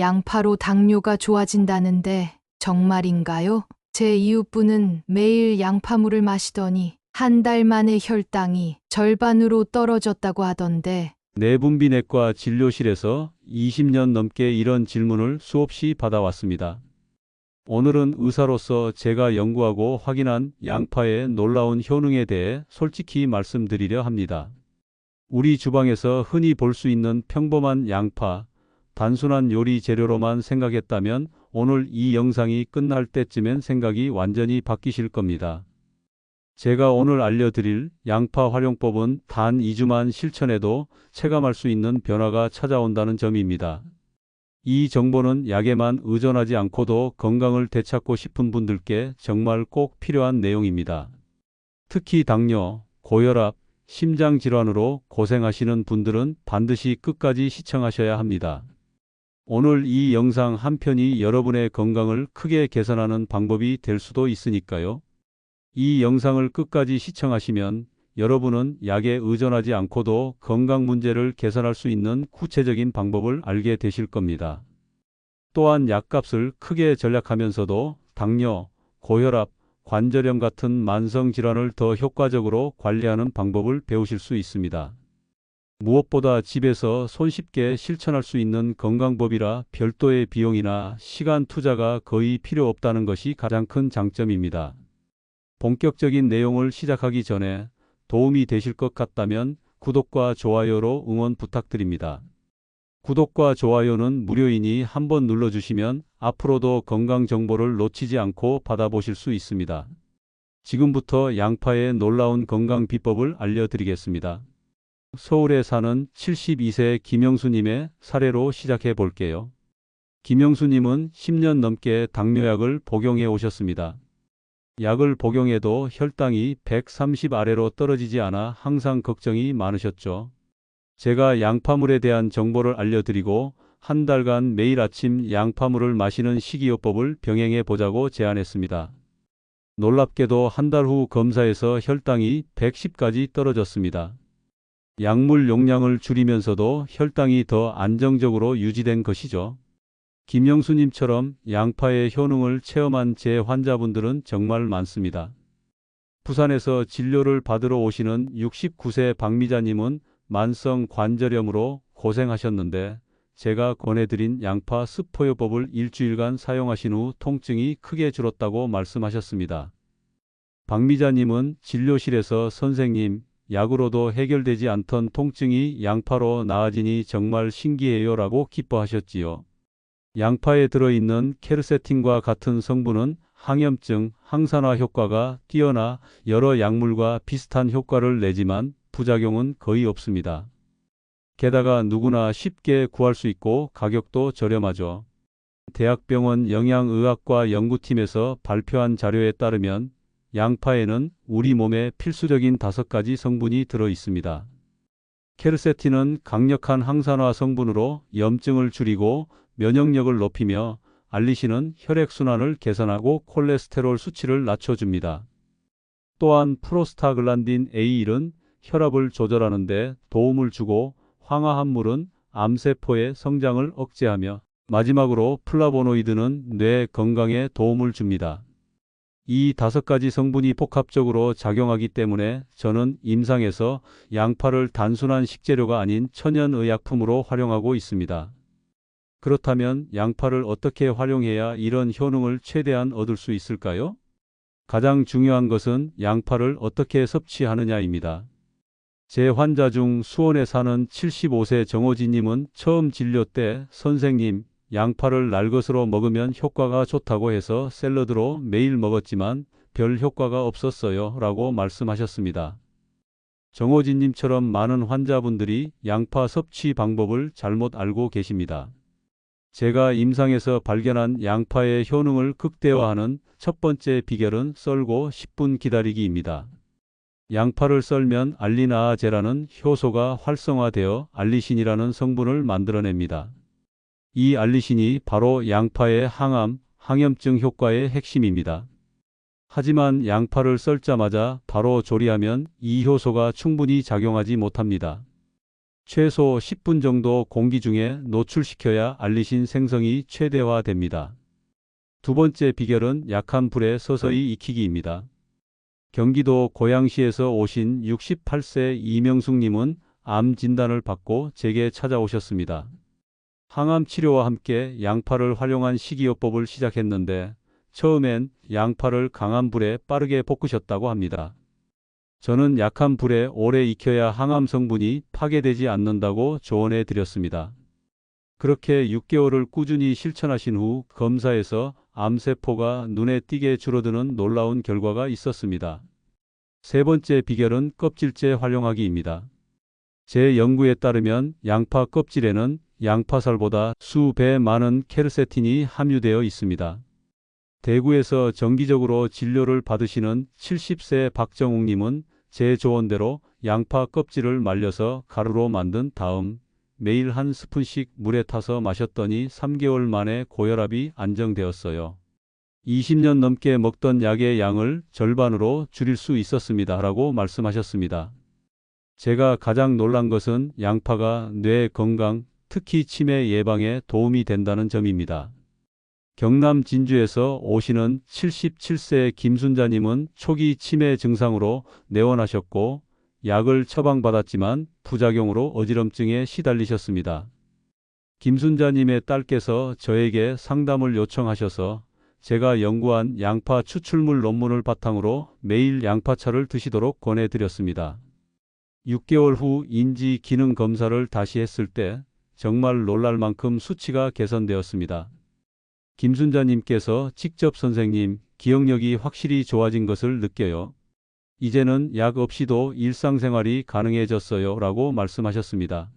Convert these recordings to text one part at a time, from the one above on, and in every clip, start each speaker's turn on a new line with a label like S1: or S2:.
S1: 양파로 당뇨가 좋아진다는데 정말인가요? 제 이웃분은 매일 양파물을 마시더니 한 달 만에 혈당이 절반으로 떨어졌다고 하던데
S2: 내분비내과 진료실에서 20년 넘게 이런 질문을 수없이 받아왔습니다. 오늘은 의사로서 제가 연구하고 확인한 양파의 놀라운 효능에 대해 솔직히 말씀드리려 합니다. 우리 주방에서 흔히 볼 수 있는 평범한 양파, 단순한 요리 재료로만 생각했다면 오늘 이 영상이 끝날 때쯤엔 생각이 완전히 바뀌실 겁니다. 제가 오늘 알려드릴 양파 활용법은 단 2주만 실천해도 체감할 수 있는 변화가 찾아온다는 점입니다. 이 정보는 약에만 의존하지 않고도 건강을 되찾고 싶은 분들께 정말 꼭 필요한 내용입니다. 특히 당뇨, 고혈압, 심장질환으로 고생하시는 분들은 반드시 끝까지 시청하셔야 합니다. 오늘 이 영상 한 편이 여러분의 건강을 크게 개선하는 방법이 될 수도 있으니까요. 이 영상을 끝까지 시청하시면 여러분은 약에 의존하지 않고도 건강 문제를 개선할 수 있는 구체적인 방법을 알게 되실 겁니다. 또한 약값을 크게 절약하면서도 당뇨, 고혈압, 관절염 같은 만성 질환을 더 효과적으로 관리하는 방법을 배우실 수 있습니다. 무엇보다 집에서 손쉽게 실천할 수 있는 건강법이라 별도의 비용이나 시간 투자가 거의 필요 없다는 것이 가장 큰 장점입니다. 본격적인 내용을 시작하기 전에 도움이 되실 것 같다면 구독과 좋아요로 응원 부탁드립니다. 구독과 좋아요는 무료이니 한번 눌러주시면 앞으로도 건강 정보를 놓치지 않고 받아보실 수 있습니다. 지금부터 양파의 놀라운 건강 비법을 알려드리겠습니다. 서울에 사는 72세 김영수님의 사례로 시작해 볼게요. 김영수님은 10년 넘게 당뇨약을 복용해 오셨습니다. 약을 복용해도 혈당이 130 아래로 떨어지지 않아 항상 걱정이 많으셨죠. 제가 양파물에 대한 정보를 알려드리고 한 달간 매일 아침 양파물을 마시는 식이요법을 병행해 보자고 제안했습니다. 놀랍게도 한 달 후 검사에서 혈당이 110까지 떨어졌습니다. 약물 용량을 줄이면서도 혈당이 더 안정적으로 유지된 것이죠. 김영수님처럼 양파의 효능을 체험한 제 환자분들은 정말 많습니다. 부산에서 진료를 받으러 오시는 69세 박미자님은 만성 관절염으로 고생하셨는데 제가 권해드린 양파 스포요법을 일주일간 사용하신 후 통증이 크게 줄었다고 말씀하셨습니다. 박미자님은 진료실에서 선생님, 약으로도 해결되지 않던 통증이 양파로 나아지니 정말 신기해요 라고 기뻐하셨지요. 양파에 들어있는 케르세틴과 같은 성분은 항염증, 항산화 효과가 뛰어나 여러 약물과 비슷한 효과를 내지만 부작용은 거의 없습니다. 게다가 누구나 쉽게 구할 수 있고 가격도 저렴하죠. 대학병원 영양의학과 연구팀에서 발표한 자료에 따르면 양파에는 우리 몸에 필수적인 다섯 가지 성분이 들어 있습니다. 케르세틴은 강력한 항산화 성분으로 염증을 줄이고 면역력을 높이며 알리신은 혈액순환을 개선하고 콜레스테롤 수치를 낮춰줍니다. 또한 프로스타글란딘 A1은 혈압을 조절하는 데 도움을 주고 황화합물은 암세포의 성장을 억제하며 마지막으로 플라보노이드는 뇌 건강에 도움을 줍니다. 이 다섯 가지 성분이 복합적으로 작용하기 때문에 저는 임상에서 양파를 단순한 식재료가 아닌 천연의약품으로 활용하고 있습니다. 그렇다면 양파를 어떻게 활용해야 이런 효능을 최대한 얻을 수 있을까요? 가장 중요한 것은 양파를 어떻게 섭취하느냐입니다. 제 환자 중 수원에 사는 75세 정호진님은 처음 진료 때 선생님, 양파를 날것으로 먹으면 효과가 좋다고 해서 샐러드로 매일 먹었지만 별 효과가 없었어요 라고 말씀하셨습니다. 정호진님처럼 많은 환자분들이 양파 섭취 방법을 잘못 알고 계십니다. 제가 임상에서 발견한 양파의 효능을 극대화하는 첫 번째 비결은 썰고 10분 기다리기입니다. 양파를 썰면 알리나아제라는 효소가 활성화되어 알리신이라는 성분을 만들어냅니다. 이 알리신이 바로 양파의 항암, 항염증 효과의 핵심입니다. 하지만 양파를 썰자마자 바로 조리하면 이 효소가 충분히 작용하지 못합니다. 최소 10분 정도 공기 중에 노출시켜야 알리신 생성이 최대화됩니다. 두 번째 비결은 약한 불에 서서히 익히기입니다. 경기도 고양시에서 오신 68세 이명숙님은 암 진단을 받고 제게 찾아오셨습니다. 항암 치료와 함께 양파를 활용한 식이요법을 시작했는데 처음엔 양파를 강한 불에 빠르게 볶으셨다고 합니다. 저는 약한 불에 오래 익혀야 항암 성분이 파괴되지 않는다고 조언해 드렸습니다. 그렇게 6개월을 꾸준히 실천하신 후 검사에서 암세포가 눈에 띄게 줄어드는 놀라운 결과가 있었습니다. 세 번째 비결은 껍질째 활용하기입니다. 제 연구에 따르면 양파 껍질에는 양파살보다 수배 많은 케르세틴이 함유되어 있습니다. 대구에서 정기적으로 진료를 받으시는 70세 박정욱님은 제 조언대로 양파 껍질을 말려서 가루로 만든 다음 매일 한 스푼씩 물에 타서 마셨더니 3개월 만에 고혈압이 안정되었어요. 20년 넘게 먹던 약의 양을 절반으로 줄일 수 있었습니다. 라고 말씀하셨습니다. 제가 가장 놀란 것은 양파가 뇌 건강, 특히 치매 예방에 도움이 된다는 점입니다. 경남 진주에서 오시는 77세 김순자님은 초기 치매 증상으로 내원하셨고 약을 처방받았지만 부작용으로 어지럼증에 시달리셨습니다. 김순자님의 딸께서 저에게 상담을 요청하셔서 제가 연구한 양파 추출물 논문을 바탕으로 매일 양파차를 드시도록 권해드렸습니다. 6개월 후 인지 기능 검사를 다시 했을 때 정말 놀랄 만큼 수치가 개선되었습니다. 김순자님께서 직접 선생님, 기억력이 확실히 좋아진 것을 느껴요. 이제는 약 없이도 일상생활이 가능해졌어요. 라고 말씀하셨습니다.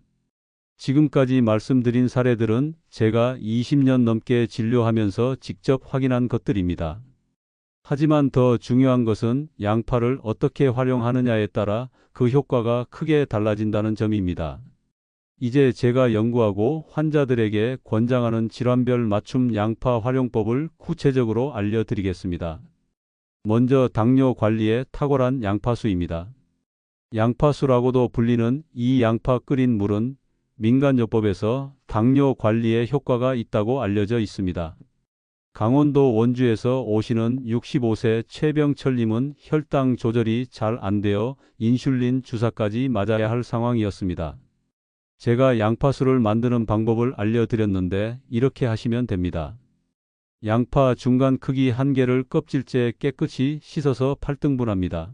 S2: 지금까지 말씀드린 사례들은 제가 20년 넘게 진료하면서 직접 확인한 것들입니다. 하지만 더 중요한 것은 양파를 어떻게 활용하느냐에 따라 그 효과가 크게 달라진다는 점입니다. 이제 제가 연구하고 환자들에게 권장하는 질환별 맞춤 양파 활용법을 구체적으로 알려드리겠습니다. 먼저 당뇨 관리에 탁월한 양파수입니다. 양파수라고도 불리는 이 양파 끓인 물은 민간요법에서 당뇨 관리에 효과가 있다고 알려져 있습니다. 강원도 원주에서 오시는 65세 최병철님은 혈당 조절이 잘 안 되어 인슐린 주사까지 맞아야 할 상황이었습니다. 제가 양파수를 만드는 방법을 알려드렸는데 이렇게 하시면 됩니다. 양파 중간 크기 한 개를 껍질째 깨끗이 씻어서 8등분합니다.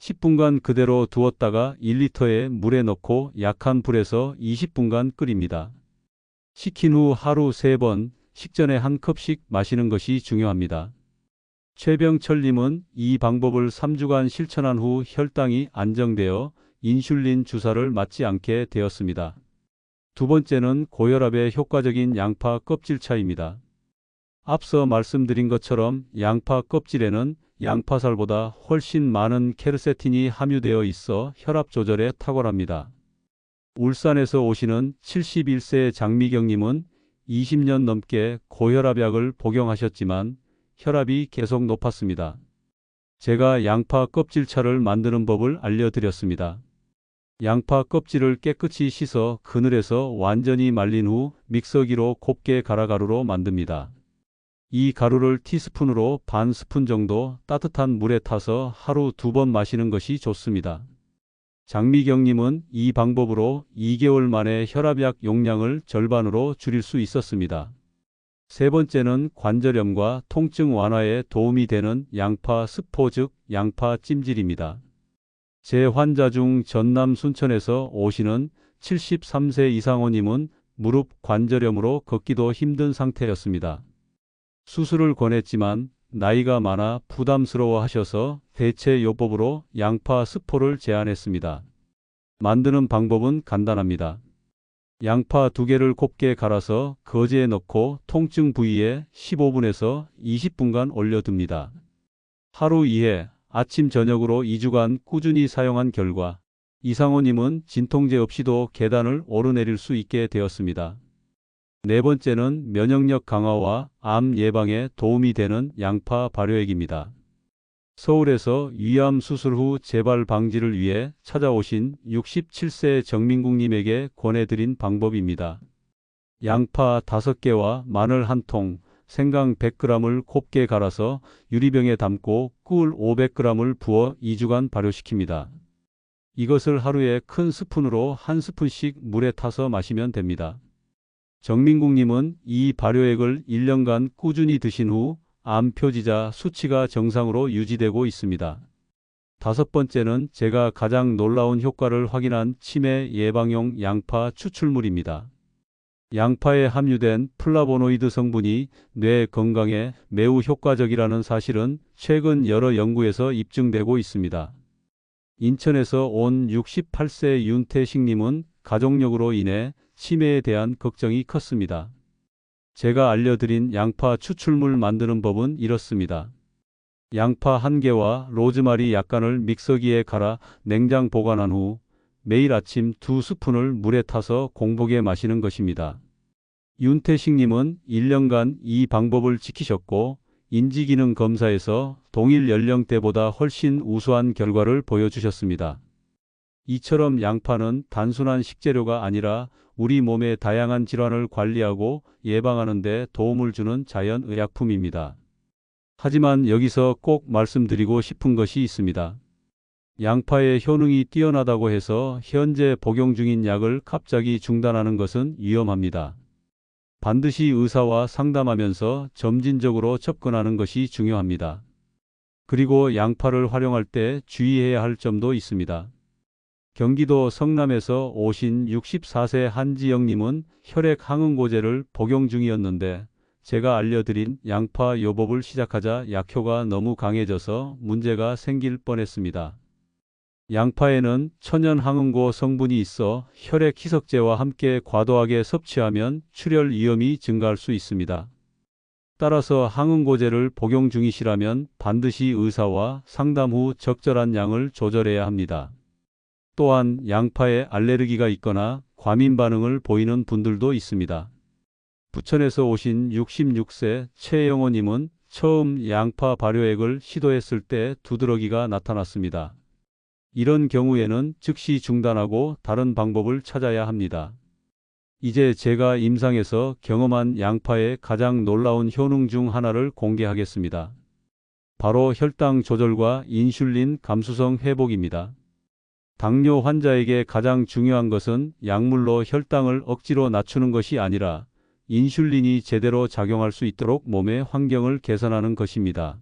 S2: 10분간 그대로 두었다가 1리터의 물에 넣고 약한 불에서 20분간 끓입니다. 식힌 후 하루 3번 식전에 한 컵씩 마시는 것이 중요합니다. 최병철님은 이 방법을 3주간 실천한 후 혈당이 안정되어 인슐린 주사를 맞지 않게 되었습니다. 두 번째는 고혈압에 효과적인 양파 껍질차입니다. 앞서 말씀드린 것처럼 양파 껍질에는 양파살보다 훨씬 많은 케르세틴이 함유되어 있어 혈압 조절에 탁월합니다. 울산에서 오시는 71세 장미경님은 20년 넘게 고혈압약을 복용하셨지만 혈압이 계속 높았습니다. 제가 양파 껍질차를 만드는 법을 알려드렸습니다. 양파 껍질을 깨끗이 씻어 그늘에서 완전히 말린 후 믹서기로 곱게 갈아 가루로 만듭니다. 이 가루를 티스푼으로 반 스푼 정도 따뜻한 물에 타서 하루 두 번 마시는 것이 좋습니다. 장미경님은 이 방법으로 2개월 만에 혈압약 용량을 절반으로 줄일 수 있었습니다. 세 번째는 관절염과 통증 완화에 도움이 되는 양파 스포 즉 양파 찜질입니다. 제 환자 중 전남 순천에서 오시는 73세 이상호님은 무릎 관절염으로 걷기도 힘든 상태였습니다. 수술을 권했지만 나이가 많아 부담스러워 하셔서 대체 요법으로 양파 스포를 제안했습니다. 만드는 방법은 간단합니다. 양파 두 개를 곱게 갈아서 거즈에 넣고 통증 부위에 15분에서 20분간 올려둡니다. 하루 2회 아침 저녁으로 2주간 꾸준히 사용한 결과 이상호님은 진통제 없이도 계단을 오르내릴 수 있게 되었습니다. 네 번째는 면역력 강화와 암 예방에 도움이 되는 양파 발효액입니다. 서울에서 위암 수술 후 재발 방지를 위해 찾아오신 67세 정민국님에게 권해드린 방법입니다. 양파 5개와 마늘 1통, 생강 100g을 곱게 갈아서 유리병에 담고 꿀 500g을 부어 2주간 발효시킵니다. 이것을 하루에 큰 스푼으로 한 스푼씩 물에 타서 마시면 됩니다. 정민국님은 이 발효액을 1년간 꾸준히 드신 후 암 표지자 수치가 정상으로 유지되고 있습니다. 다섯 번째는 제가 가장 놀라운 효과를 확인한 치매 예방용 양파 추출물입니다. 양파에 함유된 플라보노이드 성분이 뇌 건강에 매우 효과적이라는 사실은 최근 여러 연구에서 입증되고 있습니다. 인천에서 온 68세 윤태식님은 가족력으로 인해 치매에 대한 걱정이 컸습니다. 제가 알려드린 양파 추출물 만드는 법은 이렇습니다. 양파 한 개와 로즈마리 약간을 믹서기에 갈아 냉장 보관한 후 매일 아침 두 스푼을 물에 타서 공복에 마시는 것입니다. 윤태식님은 1년간 이 방법을 지키셨고 인지기능 검사에서 동일 연령대보다 훨씬 우수한 결과를 보여주셨습니다. 이처럼 양파는 단순한 식재료가 아니라 우리 몸의 다양한 질환을 관리하고 예방하는 데 도움을 주는 자연 의약품입니다. 하지만 여기서 꼭 말씀드리고 싶은 것이 있습니다. 양파의 효능이 뛰어나다고 해서 현재 복용 중인 약을 갑자기 중단하는 것은 위험합니다. 반드시 의사와 상담하면서 점진적으로 접근하는 것이 중요합니다. 그리고 양파를 활용할 때 주의해야 할 점도 있습니다. 경기도 성남에서 오신 64세 한지영님은 혈액 항응고제를 복용 중이었는데 제가 알려드린 양파 요법을 시작하자 약효가 너무 강해져서 문제가 생길 뻔했습니다. 양파에는 천연 항응고 성분이 있어 혈액 희석제와 함께 과도하게 섭취하면 출혈 위험이 증가할 수 있습니다. 따라서 항응고제를 복용 중이시라면 반드시 의사와 상담 후 적절한 양을 조절해야 합니다. 또한 양파에 알레르기가 있거나 과민 반응을 보이는 분들도 있습니다. 부천에서 오신 66세 최영호님은 처음 양파 발효액을 시도했을 때 두드러기가 나타났습니다. 이런 경우에는 즉시 중단하고 다른 방법을 찾아야 합니다. 이제 제가 임상에서 경험한 양파의 가장 놀라운 효능 중 하나를 공개하겠습니다. 바로 혈당 조절과 인슐린 감수성 회복입니다. 당뇨 환자에게 가장 중요한 것은 약물로 혈당을 억지로 낮추는 것이 아니라 인슐린이 제대로 작용할 수 있도록 몸의 환경을 개선하는 것입니다.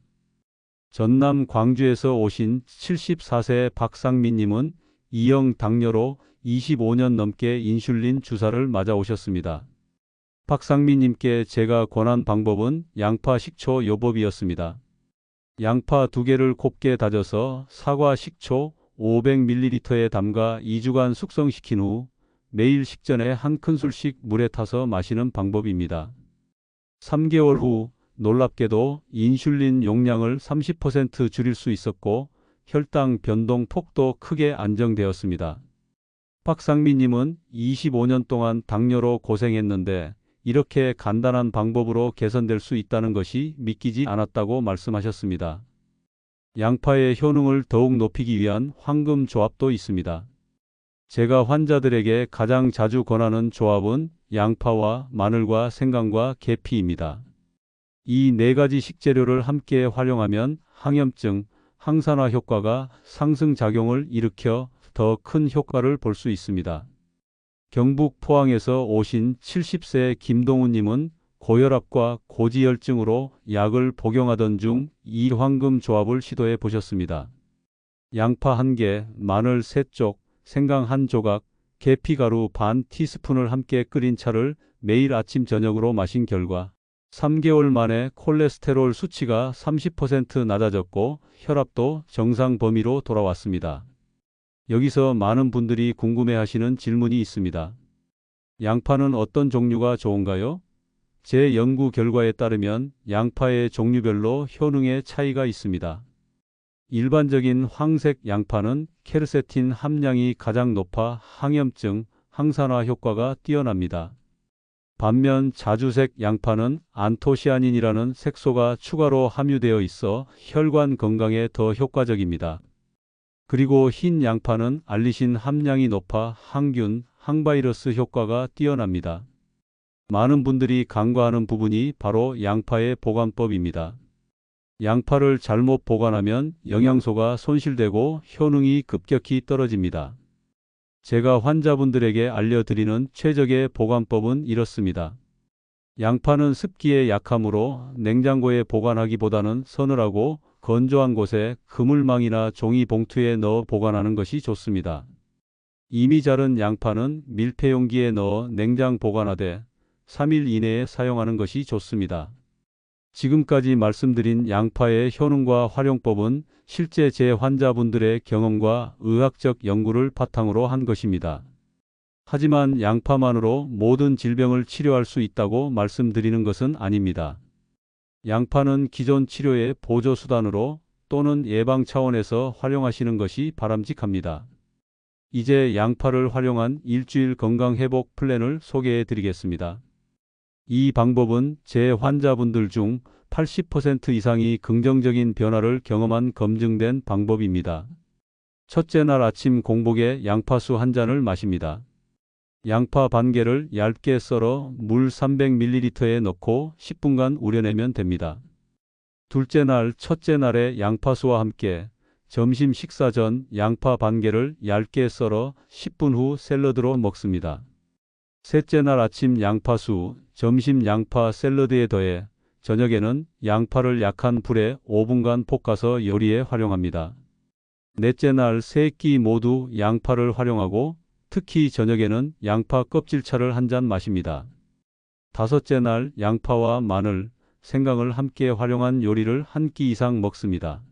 S2: 전남 광주에서 오신 74세 박상민님은 이형 당뇨로 25년 넘게 인슐린 주사를 맞아 오셨습니다. 박상민님께 제가 권한 방법은 양파 식초 요법이었습니다. 양파 두 개를 곱게 다져서 사과 식초 500ml에 담가 2주간 숙성시킨 후 매일 식전에 한 큰술씩 물에 타서 마시는 방법입니다. 3개월 후 놀랍게도 인슐린 용량을 30% 줄일 수 있었고 혈당 변동 폭도 크게 안정되었습니다. 박상민님은 25년 동안 당뇨로 고생했는데 이렇게 간단한 방법으로 개선될 수 있다는 것이 믿기지 않았다고 말씀하셨습니다. 양파의 효능을 더욱 높이기 위한 황금 조합도 있습니다. 제가 환자들에게 가장 자주 권하는 조합은 양파와 마늘과 생강과 계피입니다. 이 네 가지 식재료를 함께 활용하면 항염증, 항산화 효과가 상승작용을 일으켜 더 큰 효과를 볼 수 있습니다. 경북 포항에서 오신 70세 김동우님은 고혈압과 고지혈증으로 약을 복용하던 중 이 황금 조합을 시도해 보셨습니다. 양파 1개, 마늘 3쪽, 생강 1 조각, 계피가루 반 티스푼을 함께 끓인 차를 매일 아침 저녁으로 마신 결과 3개월 만에 콜레스테롤 수치가 30% 낮아졌고 혈압도 정상 범위로 돌아왔습니다. 여기서 많은 분들이 궁금해 하시는 질문이 있습니다. 양파는 어떤 종류가 좋은가요? 제 연구 결과에 따르면 양파의 종류별로 효능의 차이가 있습니다. 일반적인 황색 양파는 케르세틴 함량이 가장 높아 항염증, 항산화 효과가 뛰어납니다. 반면 자주색 양파는 안토시아닌이라는 색소가 추가로 함유되어 있어 혈관 건강에 더 효과적입니다. 그리고 흰 양파는 알리신 함량이 높아 항균, 항바이러스 효과가 뛰어납니다. 많은 분들이 간과하는 부분이 바로 양파의 보관법입니다. 양파를 잘못 보관하면 영양소가 손실되고 효능이 급격히 떨어집니다. 제가 환자분들에게 알려드리는 최적의 보관법은 이렇습니다. 양파는 습기에 약하므로 냉장고에 보관하기보다는 서늘하고 건조한 곳에 그물망이나 종이 봉투에 넣어 보관하는 것이 좋습니다. 이미 자른 양파는 밀폐 용기에 넣어 냉장 보관하되 3일 이내에 사용하는 것이 좋습니다. 지금까지 말씀드린 양파의 효능과 활용법은 실제 제 환자분들의 경험과 의학적 연구를 바탕으로 한 것입니다. 하지만 양파만으로 모든 질병을 치료할 수 있다고 말씀드리는 것은 아닙니다. 양파는 기존 치료의 보조 수단으로 또는 예방 차원에서 활용하시는 것이 바람직합니다. 이제 양파를 활용한 일주일 건강 회복 플랜을 소개해 드리겠습니다. 이 방법은 제 환자분들 중 80% 이상이 긍정적인 변화를 경험한 검증된 방법입니다. 첫째 날 아침 공복에 양파수 한 잔을 마십니다. 양파 반 개를 얇게 썰어 물 300ml에 넣고 10분간 우려내면 됩니다. 둘째 날, 첫째 날에 양파수와 함께 점심 식사 전 양파 반 개를 얇게 썰어 10분 후 샐러드로 먹습니다. 셋째 날 아침 양파수, 점심 양파 샐러드에 더해 저녁에는 양파를 약한 불에 5분간 볶아서 요리에 활용합니다. 넷째 날 세 끼 모두 양파를 활용하고 특히 저녁에는 양파 껍질차를 한 잔 마십니다. 다섯째 날 양파와 마늘, 생강을 함께 활용한 요리를 한 끼 이상 먹습니다.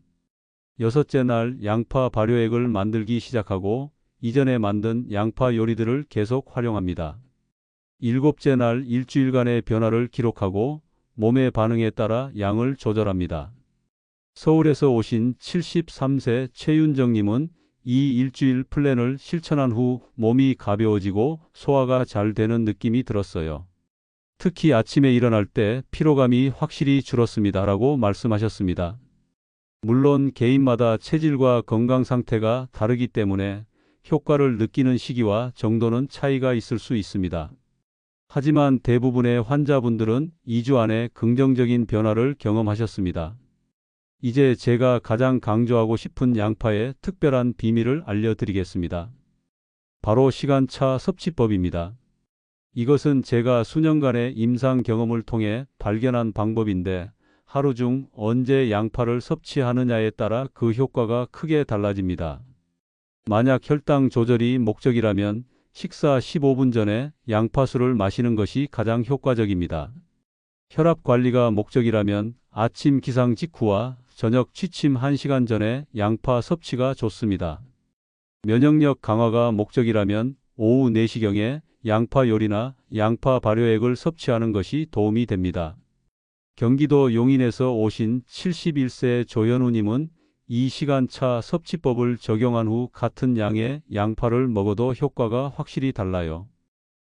S2: 여섯째 날 양파 발효액을 만들기 시작하고 이전에 만든 양파 요리들을 계속 활용합니다. 일곱째 날 일주일간의 변화를 기록하고 몸의 반응에 따라 양을 조절합니다. 서울에서 오신 73세 최윤정님은 이 일주일 플랜을 실천한 후 몸이 가벼워지고 소화가 잘 되는 느낌이 들었어요. 특히 아침에 일어날 때 피로감이 확실히 줄었습니다. 라고 말씀하셨습니다. 물론 개인마다 체질과 건강 상태가 다르기 때문에 효과를 느끼는 시기와 정도는 차이가 있을 수 있습니다. 하지만 대부분의 환자분들은 2주 안에 긍정적인 변화를 경험하셨습니다. 이제 제가 가장 강조하고 싶은 양파의 특별한 비밀을 알려드리겠습니다. 바로 시간차 섭취법입니다. 이것은 제가 수년간의 임상 경험을 통해 발견한 방법인데 하루 중 언제 양파를 섭취하느냐에 따라 그 효과가 크게 달라집니다. 만약 혈당 조절이 목적이라면 식사 15분 전에 양파수를 마시는 것이 가장 효과적입니다. 혈압 관리가 목적이라면 아침 기상 직후와 저녁 취침 1시간 전에 양파 섭취가 좋습니다. 면역력 강화가 목적이라면 오후 4시경에 양파 요리나 양파 발효액을 섭취하는 것이 도움이 됩니다. 경기도 용인에서 오신 71세 조현우님은 이 시간차 섭취법을 적용한 후 같은 양의 양파를 먹어도 효과가 확실히 달라요.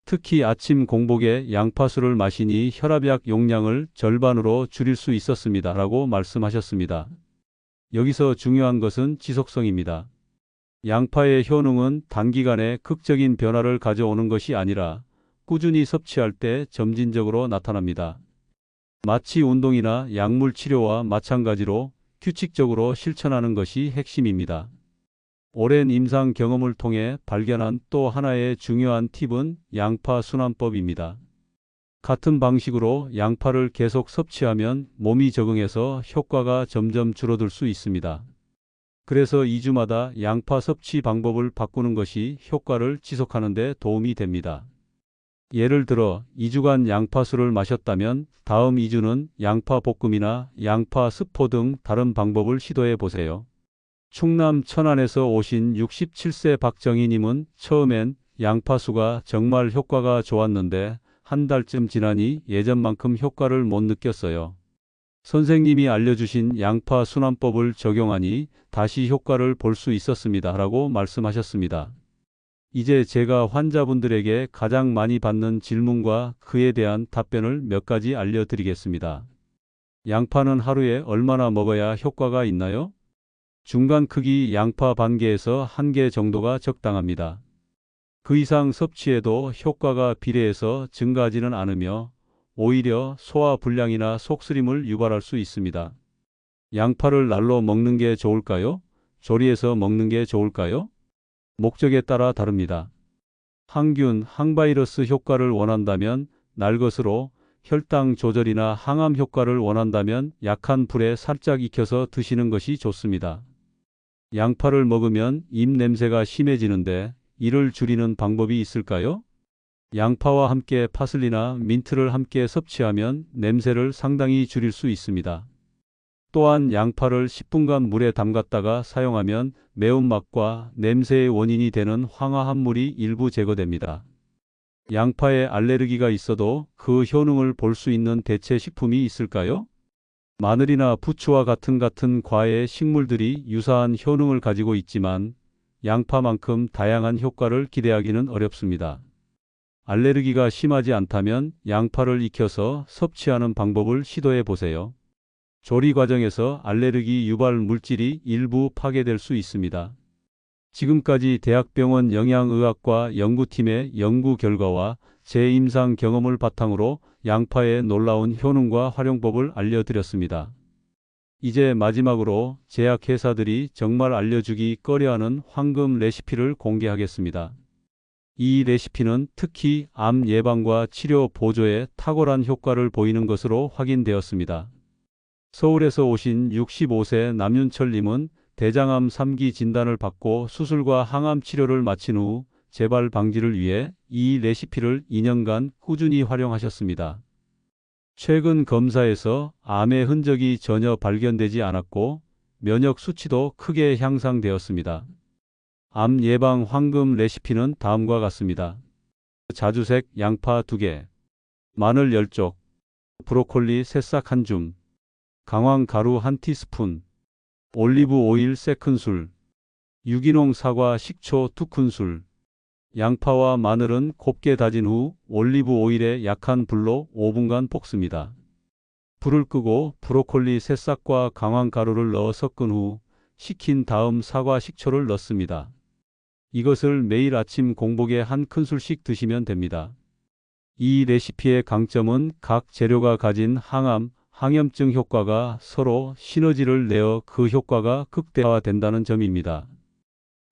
S2: 특히 아침 공복에 양파수를 마시니 혈압약 용량을 절반으로 줄일 수 있었습니다. 라고 말씀하셨습니다. 여기서 중요한 것은 지속성입니다. 양파의 효능은 단기간에 극적인 변화를 가져오는 것이 아니라 꾸준히 섭취할 때 점진적으로 나타납니다. 마치 운동이나 약물 치료와 마찬가지로 규칙적으로 실천하는 것이 핵심입니다. 오랜 임상 경험을 통해 발견한 또 하나의 중요한 팁은 양파 순환법입니다. 같은 방식으로 양파를 계속 섭취하면 몸이 적응해서 효과가 점점 줄어들 수 있습니다. 그래서 2주마다 양파 섭취 방법을 바꾸는 것이 효과를 지속하는 데 도움이 됩니다. 예를 들어 2주간 양파수를 마셨다면 다음 2주는 양파 볶음이나 양파 스포 등 다른 방법을 시도해 보세요. 충남 천안에서 오신 67세 박정희님은 처음엔 양파수가 정말 효과가 좋았는데 한 달쯤 지나니 예전만큼 효과를 못 느꼈어요. 선생님이 알려주신 양파 순환법을 적용하니 다시 효과를 볼 수 있었습니다. 라고 말씀하셨습니다. 이제 제가 환자분들에게 가장 많이 받는 질문과 그에 대한 답변을 몇 가지 알려드리겠습니다. 양파는 하루에 얼마나 먹어야 효과가 있나요? 중간 크기 양파 반 개에서 한 개 정도가 적당합니다. 그 이상 섭취해도 효과가 비례해서 증가하지는 않으며 오히려 소화 불량이나 속쓰림을 유발할 수 있습니다. 양파를 날로 먹는 게 좋을까요? 조리해서 먹는 게 좋을까요? 목적에 따라 다릅니다. 항균, 항바이러스 효과를 원한다면 날 것으로 혈당 조절이나 항암 효과를 원한다면 약한 불에 살짝 익혀서 드시는 것이 좋습니다. 양파를 먹으면 입 냄새가 심해지는데 이를 줄이는 방법이 있을까요? 양파와 함께 파슬리나 민트를 함께 섭취하면 냄새를 상당히 줄일 수 있습니다. 또한 양파를 10분간 물에 담갔다가 사용하면 매운맛과 냄새의 원인이 되는 황화합물이 일부 제거됩니다. 양파에 알레르기가 있어도 그 효능을 볼 수 있는 대체 식품이 있을까요? 마늘이나 부추와 같은 같은 과의 식물들이 유사한 효능을 가지고 있지만 양파만큼 다양한 효과를 기대하기는 어렵습니다. 알레르기가 심하지 않다면 양파를 익혀서 섭취하는 방법을 시도해 보세요. 조리 과정에서 알레르기 유발 물질이 일부 파괴될 수 있습니다. 지금까지 대학병원 영양의학과 연구팀의 연구 결과와 제 임상 경험을 바탕으로 양파의 놀라운 효능과 활용법을 알려드렸습니다. 이제 마지막으로 제약회사들이 정말 알려주기 꺼려하는 황금 레시피를 공개하겠습니다. 이 레시피는 특히 암 예방과 치료 보조에 탁월한 효과를 보이는 것으로 확인되었습니다. 서울에서 오신 65세 남윤철님은 대장암 3기 진단을 받고 수술과 항암 치료를 마친 후 재발 방지를 위해 이 레시피를 2년간 꾸준히 활용하셨습니다. 최근 검사에서 암의 흔적이 전혀 발견되지 않았고 면역 수치도 크게 향상되었습니다. 암 예방 황금 레시피는 다음과 같습니다. 자주색 양파 2개, 마늘 10쪽, 브로콜리 새싹 1줌, 강황 가루 1티스푼, 올리브 오일 3큰술, 유기농 사과 식초 2큰술, 양파와 마늘은 곱게 다진 후 올리브 오일에 약한 불로 5분간 볶습니다. 불을 끄고 브로콜리 새싹과 강황 가루를 넣어 섞은 후 식힌 다음 사과 식초를 넣습니다. 이것을 매일 아침 공복에 한 큰술씩 드시면 됩니다. 이 레시피의 강점은 각 재료가 가진 항암, 항염증 효과가 서로 시너지를 내어 그 효과가 극대화된다는 점입니다.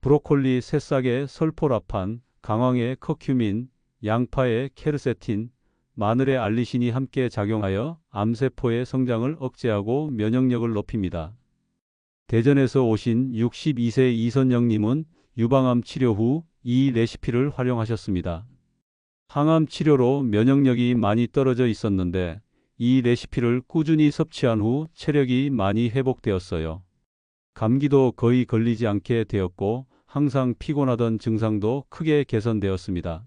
S2: 브로콜리 새싹에 설포라판, 강황의 커큐민, 양파의 케르세틴, 마늘의 알리신이 함께 작용하여 암세포의 성장을 억제하고 면역력을 높입니다. 대전에서 오신 62세 이선영님은 유방암 치료 후 이 레시피를 활용하셨습니다. 항암 치료로 면역력이 많이 떨어져 있었는데 이 레시피를 꾸준히 섭취한 후 체력이 많이 회복되었어요. 감기도 거의 걸리지 않게 되었고 항상 피곤하던 증상도 크게 개선되었습니다.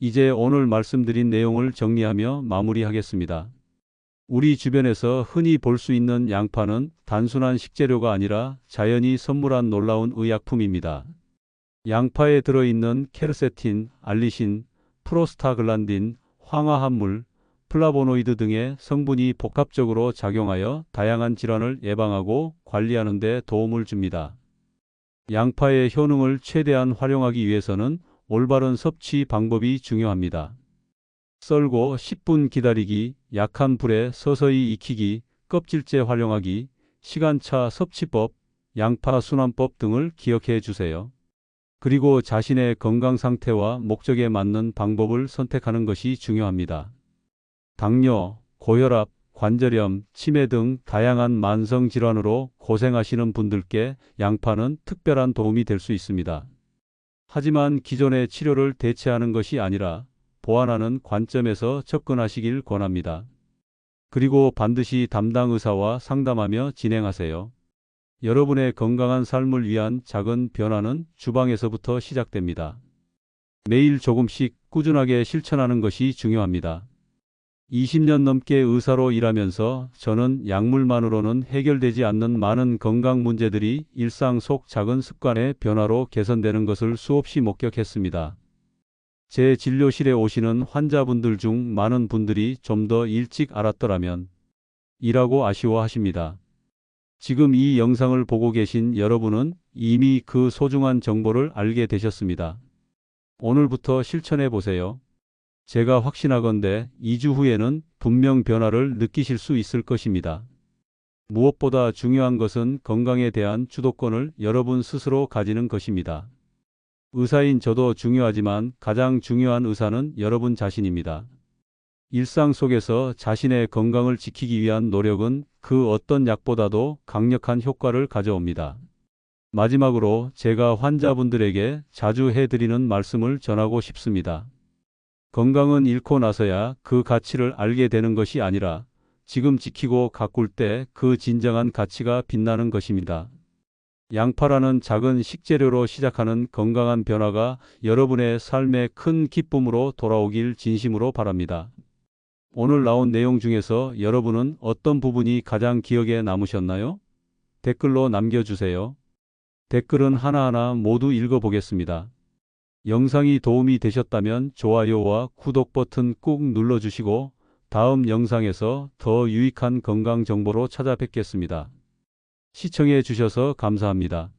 S2: 이제 오늘 말씀드린 내용을 정리하며 마무리하겠습니다. 우리 주변에서 흔히 볼 수 있는 양파는 단순한 식재료가 아니라 자연이 선물한 놀라운 의약품입니다. 양파에 들어있는 케르세틴, 알리신, 프로스타글란딘, 황화합물, 플라보노이드 등의 성분이 복합적으로 작용하여 다양한 질환을 예방하고 관리하는 데 도움을 줍니다. 양파의 효능을 최대한 활용하기 위해서는 올바른 섭취 방법이 중요합니다. 썰고 10분 기다리기, 약한 불에 서서히 익히기, 껍질째 활용하기, 시간차 섭취법, 양파 순환법 등을 기억해 주세요. 그리고 자신의 건강 상태와 목적에 맞는 방법을 선택하는 것이 중요합니다. 당뇨, 고혈압, 관절염, 치매 등 다양한 만성 질환으로 고생하시는 분들께 양파는 특별한 도움이 될 수 있습니다. 하지만 기존의 치료를 대체하는 것이 아니라 보완하는 관점에서 접근하시길 권합니다. 그리고 반드시 담당 의사와 상담하며 진행하세요. 여러분의 건강한 삶을 위한 작은 변화는 주방에서부터 시작됩니다. 매일 조금씩 꾸준하게 실천하는 것이 중요합니다. 20년 넘게 의사로 일하면서 저는 약물만으로는 해결되지 않는 많은 건강 문제들이 일상 속 작은 습관의 변화로 개선되는 것을 수없이 목격했습니다. 제 진료실에 오시는 환자분들 중 많은 분들이 좀 더 일찍 알았더라면 이라고 아쉬워하십니다. 지금 이 영상을 보고 계신 여러분은 이미 그 소중한 정보를 알게 되셨습니다. 오늘부터 실천해 보세요. 제가 확신하건대 2주 후에는 분명 변화를 느끼실 수 있을 것입니다. 무엇보다 중요한 것은 건강에 대한 주도권을 여러분 스스로 가지는 것입니다. 의사인 저도 중요하지만 가장 중요한 의사는 여러분 자신입니다. 일상 속에서 자신의 건강을 지키기 위한 노력은 그 어떤 약보다도 강력한 효과를 가져옵니다. 마지막으로 제가 환자분들에게 자주 해드리는 말씀을 전하고 싶습니다. 건강은 잃고 나서야 그 가치를 알게 되는 것이 아니라 지금 지키고 가꿀 때 그 진정한 가치가 빛나는 것입니다. 양파라는 작은 식재료로 시작하는 건강한 변화가 여러분의 삶에 큰 기쁨으로 돌아오길 진심으로 바랍니다. 오늘 나온 내용 중에서 여러분은 어떤 부분이 가장 기억에 남으셨나요? 댓글로 남겨주세요. 댓글은 하나하나 모두 읽어보겠습니다. 영상이 도움이 되셨다면 좋아요와 구독 버튼 꾹 눌러주시고 다음 영상에서 더 유익한 건강 정보로 찾아뵙겠습니다. 시청해 주셔서 감사합니다.